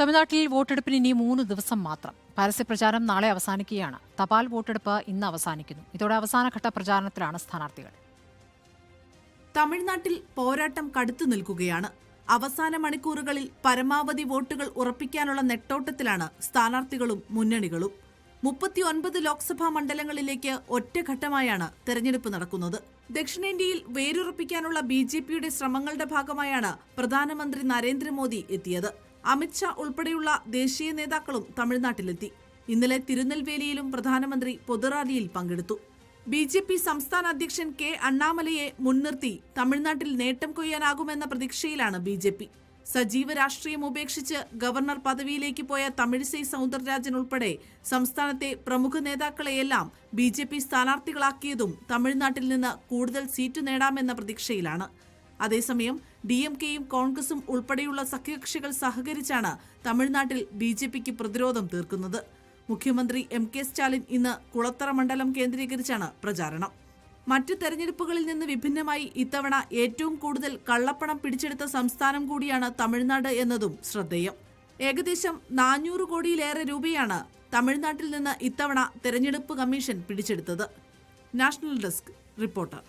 തമിഴ്നാട്ടിൽ വോട്ടെടുപ്പിന് ഇനി മൂന്ന് ദിവസം മാത്രം. പരസ്യപ്രചാരം നാളെ അവസാനിക്കുകയാണ്. തപാൽ വോട്ടെടുപ്പ് ഇന്ന് അവസാനിക്കുന്നു. ഇതോടെ അവസാനഘട്ട പ്രചാരണത്തിലാണ് സ്ഥാനാർത്ഥികൾ. തമിഴ്നാട്ടിൽ പോരാട്ടം കടുത്തു നിൽക്കുകയാണ്. അവസാന മണിക്കൂറുകളിൽ പരമാവധി വോട്ടുകൾ ഉറപ്പിക്കാനുള്ള നെട്ടോട്ടത്തിലാണ് സ്ഥാനാർത്ഥികളും മുന്നണികളും. മുപ്പത്തിയൊൻപത് ലോക്സഭാ മണ്ഡലങ്ങളിലേക്ക് ഒറ്റഘട്ടമായാണ് തെരഞ്ഞെടുപ്പ് നടക്കുന്നത്. ദക്ഷിണേന്ത്യയിൽ വേരുറപ്പിക്കാനുള്ള ബി ജെ പിയുടെ ശ്രമങ്ങളുടെ ഭാഗമായാണ് പ്രധാനമന്ത്രി നരേന്ദ്രമോദി എത്തിയത്. അമിത്ഷാ ഉൾപ്പെടെയുള്ള ദേശീയ നേതാക്കളും തമിഴ്നാട്ടിലെത്തി. ഇന്നലെ തിരുനെൽവേലിയിലും പ്രധാനമന്ത്രി പൊതുറാലിയിൽ പങ്കെടുത്തു. ബി ജെ പി സംസ്ഥാന അധ്യക്ഷൻ കെ അണ്ണാമലയെ മുൻനിർത്തി തമിഴ്നാട്ടിൽ നേട്ടം കൊയ്യാനാകുമെന്ന പ്രതീക്ഷയിലാണ് ബി ജെ പി സജീവ രാഷ്ട്രീയം ഉപേക്ഷിച്ച് ഗവർണർ പദവിയിലേക്ക് പോയ തമിഴിസൈ സൗന്ദരരാജൻ ഉൾപ്പെടെ സംസ്ഥാനത്തെ പ്രമുഖ നേതാക്കളെയെല്ലാം ബി ജെ പി സ്ഥാനാർത്ഥികളാക്കിയതും തമിഴ്നാട്ടിൽ നിന്ന് കൂടുതൽ സീറ്റ് നേടാമെന്ന പ്രതീക്ഷയിലാണ്. അതേസമയം ഡി എം കെയും കോൺഗ്രസും ഉൾപ്പെടെയുള്ള സഖ്യകക്ഷികൾ സഹകരിച്ചാണ് തമിഴ്നാട്ടിൽ ബി ജെ പിക്ക് പ്രതിരോധം തീർക്കുന്നത്. മുഖ്യമന്ത്രി എം കെ സ്റ്റാലിൻ ഇന്ന് കുളത്തറ മണ്ഡലം കേന്ദ്രീകരിച്ചാണ് പ്രചാരണം. മറ്റ് തെരഞ്ഞെടുപ്പുകളിൽ നിന്ന് വിഭിന്നമായി ഇത്തവണ ഏറ്റവും കൂടുതൽ കള്ളപ്പണം പിടിച്ചെടുത്ത സംസ്ഥാനം കൂടിയാണ് തമിഴ്നാട് എന്നതും ശ്രദ്ധേയം. ഏകദേശം നാനൂറ് കോടിയിലേറെ രൂപയാണ് തമിഴ്നാട്ടിൽ നിന്ന് ഇത്തവണ തെരഞ്ഞെടുപ്പ് കമ്മീഷൻ പിടിച്ചെടുത്തത്. National desk reporter.